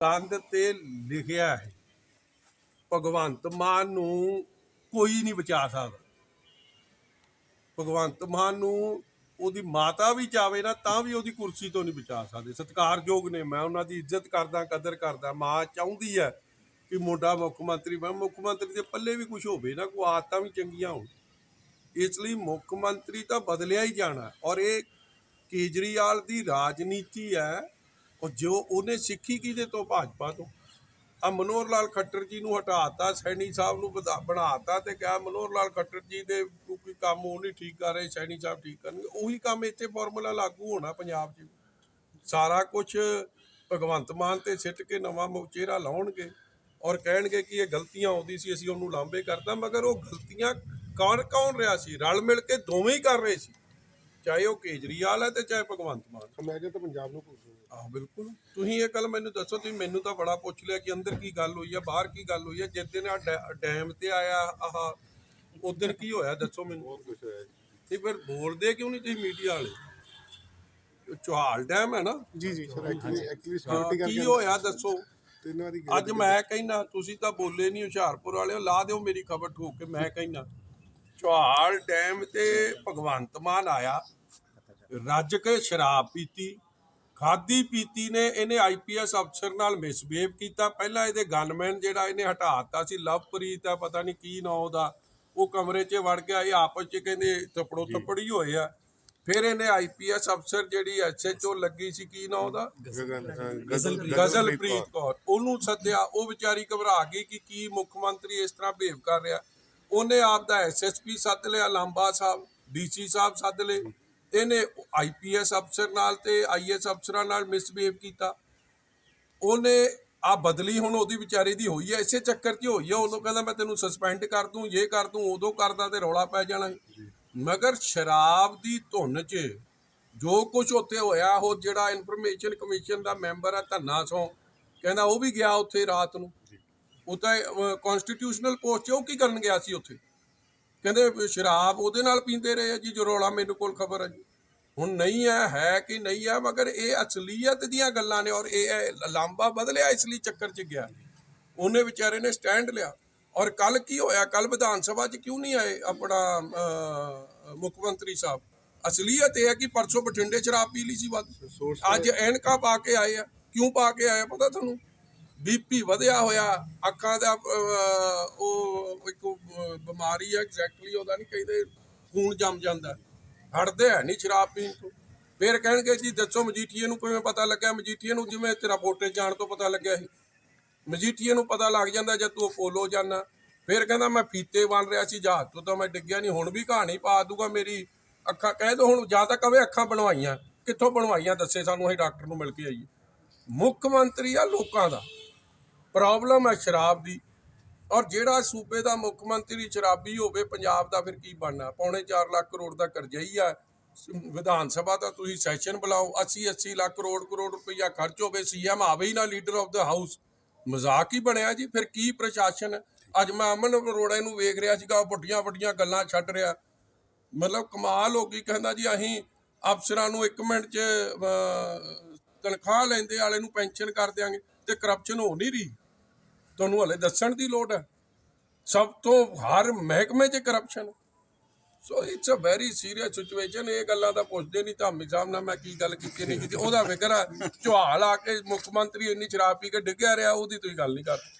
ਕੰਧ ਤੇ ਲਿਖਿਆ ਹੈ। ਭਗਵੰਤ ਮਾਨ ਨੂੰ ਕੋਈ ਨਹੀਂ ਬਚਾ ਸਕਦਾ। ਭਗਵੰਤ ਮਾਨ ਨੂੰ ਉਹਦੀ ਮਾਤਾ ਵੀ ਚਾਵੇ ਨਾ, ਤਾਂ ਵੀ ਉਹਦੀ ਕੁਰਸੀ ਤੋਂ ਨਹੀਂ ਬਚਾ ਸਕਦੇ। ਸਤਿਕਾਰਯੋਗ ਨੇ, ਮੈਂ ਉਹਨਾਂ ਦੀ ਇੱਜ਼ਤ ਕਰਦਾ, ਕਦਰ ਕਰਦਾ। ਮਾਂ ਚਾਹੁੰਦੀ ਹੈ ਕਿ ਮੁੰਡਾ ਮੁੱਖ ਮੰਤਰੀ ਬਣ। ਮੁੱਖ ਮੰਤਰੀ ਦੇ ਪੱਲੇ ਵੀ ਕੁਝ ਹੋਵੇ ਨਾ, ਕੋਈ ਆਦਤਾਂ ਵੀ ਚੰਗੀਆਂ ਹੋਣ। ਇਸ ਲਈ ਮੁੱਖ ਮੰਤਰੀ ਤਾਂ ਬਦਲਿਆ ਹੀ ਜਾਣਾ। ਔਰ ਇਹ ਕੇਜਰੀਵਾਲ ਦੀ ਰਾਜਨੀਤੀ ਹੈ। ਉਹ ਜੋ ਉਹਨੇ ਸਿੱਖੀ ਕਿਹਦੇ ਤੋਂ? ਭਾਜਪਾ ਤੋਂ। ਆ ਮਨੋਹਰ ਲਾਲ ਖੱਟਰ ਜੀ ਨੂੰ ਹਟਾਤਾ, ਸੈਣੀ ਸਾਹਿਬ ਨੂੰ ਵਧਾ- ਬਣਾਤਾ ਤੇ ਕਿਹਾ ਮਨੋਹਰ ਲਾਲ ਖੱਟਰ ਜੀ ਦੇ ਕੋਈ ਕੰਮ ਉਹ ਨਹੀਂ ਠੀਕ ਕਰ ਰਹੇ, ਸੈਣੀ ਸਾਹਿਬ ਠੀਕ ਕਰਨਗੇ। ਉਹੀ ਕੰਮ ਇੱਥੇ ਫਾਰਮੂਲਾ ਲਾਗੂ ਹੋਣਾ ਪੰਜਾਬ 'ਚ। ਸਾਰਾ ਕੁਝ ਭਗਵੰਤ ਮਾਨ ਤੇ ਸਿੱਟ ਕੇ ਨਵਾਂ ਚਿਹਰਾ ਲਾਉਣਗੇ ਔਰ ਕਹਿਣਗੇ ਕਿ ਇਹ ਗਲਤੀਆਂ ਆਉਂਦੀ ਸੀ, ਅਸੀਂ ਉਹਨੂੰ ਲਾਂਬੇ ਕਰਦਾ ਮਗਰ ਉਹ ਗਲਤੀਆਂ ਕੌਣ ਕੌਣ ਰਿਹਾ ਸੀ? ਰਲ ਮਿਲ ਕੇ ਦੋਵੇਂ ਹੀ ਕਰ ਰਹੇ ਸੀ। ਚਾਹੇ ਉਹ ਕੇਜਰੀਵਾਲ ਹੈ ਤੇ ਚਾਹੇ ਭਗਵੰਤ ਮਾਨ। ਮੈਂ ਕਿਹਾ ਤਾਂ ਪੰਜਾਬ ਨੂੰ ਪੁੱਛੂਗਾ ਆਹ ਬਿਲਕੁਲ। ਤੁਸੀਂ ਇਹ ਗੱਲ ਮੈਨੂੰ ਦੱਸੋ ਤੁਸੀਂ ਮੈਨੂੰ ਤਾਂ ਬੜਾ ਪੁੱਛ ਲਿਆ ਕਿ ਅੰਦਰ ਕੀ ਗੱਲ ਹੋਈ ਆ ਬਾਹਰ ਕੀ ਗੱਲ ਹੋਈ ਆ। ਜਿਸ ਦਿਨ ਆ ਡੈਮ ਤੇ ਆਇਆ ਆਹ ਉਸ ਦਿਨ ਕੀ ਹੋਇਆ ਦੱਸੋ ਮੈਨੂੰ। ਬਹੁਤ ਕੁਝ ਹੋਇਆ ਜੀ। ਤੇ ਫਿਰ ਬੋਲਦੇ ਕਿਉਂ ਨਹੀਂ ਤੁਸੀਂ ਮੀਡੀਆ ਵਾਲੇ? ਉਹ ਚੌਹਾਲ ਡੈਮ ਹੈ ਨਾ? ਜੀ ਜੀ ਸਰ ਐਕਚੁਅਲੀ ਐਕਚੁਅਲੀ ਹਾਂ, ਸਿਕਿਉਰਿਟੀ ਕਰਕੇ ਕੀ ਹੋਇਆ ਦੱਸੋ। ਤਿੰਨ ਵਾਰੀ ਅੱਜ ਮੈਂ ਕਹਿਣਾ ਤੁਸੀਂ ਤਾਂ ਬੋਲੇ ਨਹੀਂ ਹੁਸ਼ਿਆਰਪੁਰ ਵਾਲਿਓ ਲਾ ਦਿਓ ਮੇਰੀ ਖਬਰ ਠੋਕ ਕੇ ਮੈਂ ਕਹਿਣਾ ਚੌਹਾਲ ਡੈਮ ਤੇ ਭਗਵੰਤ ਮਾਨ ਆਇਆ। ਰੱਜ ਕੇ ਸ਼ਰਾਬ ਪੀਤੀ। ਖਾਦੀ ਪੀਤੀ ਨੇ ਇਹਨੇ ਆਈਪੀਐਸ ਅਫਸਰ ਨਾਲ ਮਿਸਬੀਹੇਵ ਕੀਤਾ। ਪਹਿਲਾਂ ਇਹਦੇ ਗਨਮੈਨ ਜਿਹੜਾ ਇਹਨੇ ਹਟਾਤਾ ਸੀ ਲਵਪ੍ਰੀਤ ਆ ਪਤਾ ਨਹੀਂ ਕੀ ਨਾਂ ਉਹਦਾ। ਉਹ ਕਮਰੇ 'ਚ ਵੜ ਗਿਆ ਇਹ ਆਪਸ 'ਚ ਕਹਿੰਦੇ ਥੱਪੜੋ ਥੱਪੜੀ ਹੋਏ ਆ। ਫਿਰ ਇਹਨੇ ਆਈਪੀਐਸ ਅਫਸਰ ਜਿਹੜੀ ਐਸਐਚਓ ਲੱਗੀ ਸੀ ਕੀ ਨਾਂ ਉਹਦਾ? ਗਜ਼ਲਪ੍ਰੀਤ ਕੌਰ। ਉਹਨੂੰ ਸੱਦਿਆ। ਉਹ ਵਿਚਾਰੀ ਘਬਰਾ ਗਈ ਕਿ ਕੀ ਮੁੱਖ ਮੰਤਰੀ ਇਸ ਤਰ੍ਹਾਂ ਬਿਹੇਵ ਕਰ ਰਿਹਾ। ਉਹਨੇ ਆਪ ਦਾ ਐਸਐਸਪੀ ਸੱਦ ਲਿਆ ਲਾਂਬਾ ਸਾਹਿਬ ਡੀਸੀ ਸਾਹਿਬ ਸੱਦ ਲਏ। ਇਹਨੇ ਆਈਪੀਐਸ ਅਫਸਰ ਨਾਲ ਤੇ ਆਈਐਸ ਅਫਸਰਾਂ ਨਾਲ ਮਿਸਬਿਹੇਵ ਕੀਤਾ। ਉਹਨੇ ਆ ਬਦਲੀ ਹੁਣ ਉਹਦੀ ਵਿਚਾਰੀ ਦੀ ਹੋਈ ਹੈ ਇਸੇ ਚੱਕਰ 'ਚ ਹੋਈ ਹੈ। ਉਦੋਂ ਕਹਿੰਦਾ ਮੈਂ ਤੈਨੂੰ ਸਸਪੈਂਡ ਕਰ ਦੂੰ ਇਹ ਕਰ ਦੂੰ ਉਦੋਂ ਕਰਦਾ ਤੇ ਰੌਲਾ ਪੈ ਜਾਣਾ ਮਗਰ ਸ਼ਰਾਬ ਦੀ ਧੁਨ 'ਚ ਜੋ ਕੁਝ ਉੱਥੇ ਹੋਇਆ ਉਹ ਜਿਹੜਾ ਇਨਫੋਰਮੇਸ਼ਨ ਕਮਿਸ਼ਨ ਦਾ ਮੈਂਬਰ ਹੈ ਧੰਨਾ ਸੋਂ ਕਹਿੰਦਾ ਉਹ ਵੀ ਗਿਆ ਉੱਥੇ ਰਾਤ ਨੂੰ। ਉਹ ਤਾਂ ਕਨਸਟੀਟਿਊਸ਼ਨਲ ਪੋਸਟ 'ਚ ਉਹ ਕੀ ਕਰਨ ਗਿਆ ਸੀ ਉੱਥੇ? ਕਹਿੰਦੇ ਸ਼ਰਾਬ ਉਹਦੇ ਨਾਲ ਪੀਂਦੇ ਰਹੇ ਆ ਜੀ ਜੋ ਰੌਲਾ ਮੈਨੂੰ ਕੋਲ ਖਬਰ ਹੈ ਜੀ। ਹੁਣ ਨਹੀਂ ਹੈ ਹੈ ਕਿ ਨਹੀਂ ਹੈ ਮਗਰ ਇਹ ਅਸਲੀਅਤ ਦੀਆਂ ਗੱਲਾਂ ਨੇ ਔਰ ਇਹ ਲਾਂਬਾ ਬਦਲਿਆ ਇਸ ਲਈ ਚੱਕਰ 'ਚ ਗਿਆ। ਉਹਨੇ ਵਿਚਾਰੇ ਨੇ ਸਟੈਂਡ ਲਿਆ। ਔਰ ਕੱਲ ਕੀ ਹੋਇਆ? ਕੱਲ ਵਿਧਾਨ ਸਭਾ 'ਚ ਕਿਉਂ ਨਹੀਂ ਆਏ ਆਪਣਾ ਮੁੱਖ ਮੰਤਰੀ ਸਾਹਿਬ? ਅਸਲੀਅਤ ਇਹ ਹੈ ਕਿ ਪਰਸੋਂ ਬਠਿੰਡੇ ਸ਼ਰਾਬ ਪੀ ਲਈ ਸੀ ਵੱਧ। ਅੱਜ ਐਨਕਾਂ ਪਾ ਕੇ ਆਏ ਆ। ਕਿਉਂ ਪਾ ਕੇ ਆਏ ਪਤਾ ਤੁਹਾਨੂੰ? ਬੀਪੀ ਵਧਿਆ ਹੋਇਆ, ਅੱਖਾਂ ਦਾ ਉਹ ਇੱਕ ਬਿਮਾਰੀ ਹੈ ਐਗਜ਼ੈਕਟਲੀ ਉਹਦਾ ਨਹੀਂ ਕਹਿੰਦੇ, ਖੂਨ ਜੰਮ ਜਾਂਦਾ। ਹਟਦੇ ਹੈ ਨਹੀਂ ਸ਼ਰਾਬ ਪੀਣ ਤੋਂ। ਫਿਰ ਕਹਿਣਗੇ ਜੀ, ਦੱਸੋ ਮਜੀਠੀਏ ਨੂੰ ਕਿਵੇਂ ਪਤਾ ਲੱਗਿਆ? ਮਜੀਠੀਏ ਨੂੰ ਜਿਵੇਂ ਤੇਰਾ ਵੋਟੇ ਜਾਣ ਤੋਂ ਪਤਾ ਲੱਗਿਆ ਸੀ। ਮਜੀਠੀਏ ਨੂੰ ਪਤਾ ਲੱਗ ਜਾਂਦਾ ਜਦ ਤੂੰ ਫੋਲੋ ਜਾਣਾ ਫਿਰ ਕਹਿੰਦਾ, ਮੈਂ ਫੀਤੇ ਬਣ ਰਿਹਾ ਸੀ, ਜਹਾਜ਼ ਤੋਂ ਤਾਂ ਮੈਂ ਡਿੱਗਿਆ ਨਹੀਂ ਹੁਣ ਵੀ ਕਹਾਣੀ ਪਾ ਦੂਗਾ ਮੇਰੀ। ਅੱਖਾਂ, ਕਹਿ ਦੋ ਹੁਣ, ਜਾਂ ਤਾਂ ਕਵੇ ਅੱਖਾਂ ਬਣਵਾਈਆਂ। ਕਿੱਥੋਂ ਬਣਵਾਈਆਂ? ਦੱਸੇ ਸਾਨੂੰ ਅਸੀਂ ਡਾਕਟਰ ਨੂੰ ਮਿਲ ਕੇ ਆਈਏ। ਮੁੱਖ ਮੰਤਰੀ ਆ ਲੋਕਾਂ ਦਾ। ਪ੍ਰੋਬਲਮ ਹੈ ਸ਼ਰਾਬ ਦੀ। ਔਰ ਜਿਹੜਾ ਸੂਬੇ ਦਾ ਮੁੱਖ ਮੰਤਰੀ ਸ਼ਰਾਬੀ ਹੋਵੇ, ਪੰਜਾਬ ਦਾ ਫਿਰ ਕੀ ਬਣਨਾ? ਪੌਣੇ 4 ਲੱਖ ਕਰੋੜ ਦਾ ਕਰਜ਼ਾ ਹੀ ਆ। ਵਿਧਾਨ ਸਭਾ ਦਾ ਤੁਸੀਂ ਸੈਸ਼ਨ ਬੁਲਾਓ 80 80 ਲੱਖ ਕਰੋੜ ਕਰੋੜ ਰੁਪਈਆ ਖਰਚ ਹੋਵੇ ਸੀਐਮ ਆਵੇ ਹੀ ਨਾ, ਲੀਡਰ ਆਫ ਦਾ ਹਾਊਸ। ਮਜ਼ਾਕ ਹੀ ਬਣਿਆ ਜੀ। ਫਿਰ ਕੀ ਪ੍ਰਸ਼ਾਸਨ ਅੱਜ ਮੈਂ ਅਮਨ ਅਰੋੜਾ ਨੂੰ ਵੇਖ ਰਿਹਾ ਸੀਗਾ, ਉਹ ਵੱਡੀਆਂ ਵੱਡੀਆਂ ਗੱਲਾਂ ਛੱਡ ਰਿਹਾ। ਮਤਲਬ ਕਮਾਲ ਹੋ ਗਈ, ਕਹਿੰਦਾ ਜੀ, ਅਸੀਂ ਅਫਸਰਾਂ ਨੂੰ 1 ਮਿੰਟ 'ਚ ਤਨਖਾਹ ਲੈਂਦੇ ਵਾਲੇ ਨੂੰ ਪੈਨਸ਼ਨ ਕਰ ਦਿਆਂਗੇ। ਤੇ ਕਰਪਸ਼ਨ ਹੋ ਨਹੀਂ ਰਹੀ। ਤੁਹਾਨੂੰ ਹਲੇ ਦੱਸਣ ਦੀ ਲੋੜ ਹੈ। ਸਭ ਤੋਂ ਹਰ ਮਹਿਕਮੇ 'ਚ corruption so it's a very serious situation ਇਹ ਗੱਲਾਂ ਤਾਂ ਪੁੱਛਦੇ ਨਹੀਂ। ਧਾਮੀ ਸਾਹਿਬ ਨਾਲ ਮੈਂ ਕੀ ਗੱਲ ਕੀਤੀ, ਨਹੀਂ ਕੀਤੀ। ਉਹਦਾ ਫਿਕਰ ਹੈ। ਝੁਹਾਲ ਆ ਕੇ ਮੁੱਖ ਮੰਤਰੀ ਇੰਨੀ ਸ਼ਰਾਬ ਪੀ ਕੇ ਡਿੱਗਿਆ ਰਿਹਾ, ਉਹਦੀ ਤੁਸੀਂ ਗੱਲ ਨਹੀਂ ਕਰਦੇ